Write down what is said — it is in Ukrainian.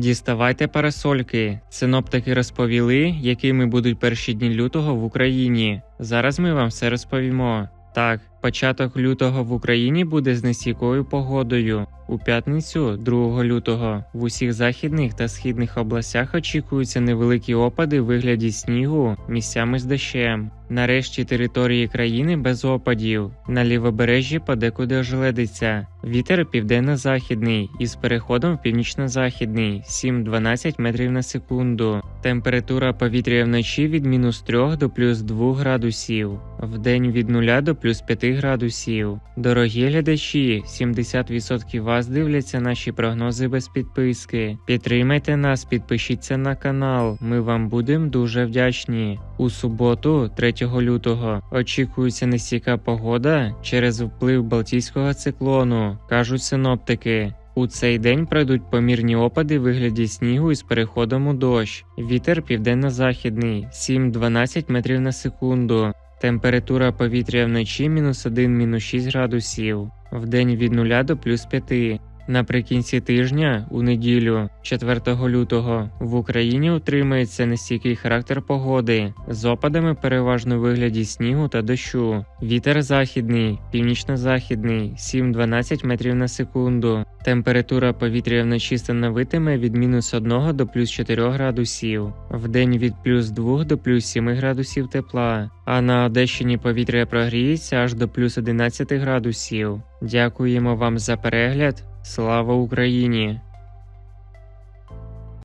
Діставайте парасольки. Синоптики розповіли, якими будуть перші дні лютого в Україні. Зараз ми вам все розповімо. Так, початок лютого в Україні буде з нестійкою погодою. У п'ятницю, 2 лютого, в усіх західних та східних областях очікуються невеликі опади в вигляді снігу, місцями з дощем. Нарешті території країни без опадів. На лівобережжі подекуди ожеледиться. Вітер південно-західний із переходом в північно-західний 7-12 метрів на секунду. Температура повітря вночі від мінус 3 до плюс 2 градусів, вдень від 0 до плюс 5 градусів. Дорогі глядачі, 70% вас дивляться наші прогнози без підписки. Підтримайте нас, підпишіться на канал. Ми вам будемо дуже вдячні. У суботу, 3 лютого, очікується нестійка погода через вплив Балтійського циклону, кажуть синоптики. У цей день пройдуть помірні опади в вигляді снігу із переходом у дощ. Вітер південно-західний 7-12 метрів на секунду. Температура повітря вночі мінус 1 мінус 6 градусів, вдень від 0 до плюс 5. Наприкінці тижня, у неділю, 4 лютого, в Україні утримається нестійкий характер погоди з опадами переважно у вигляді снігу та дощу. Вітер західний, північно-західний 7-12 метрів на секунду. Температура повітря вночі становитиме від мінус 1 до плюс 4 градусів, вдень від плюс 2 до плюс 7 градусів тепла, а на Одещині повітря прогріється аж до плюс 11 градусів. Дякуємо вам за перегляд. Слава Україні!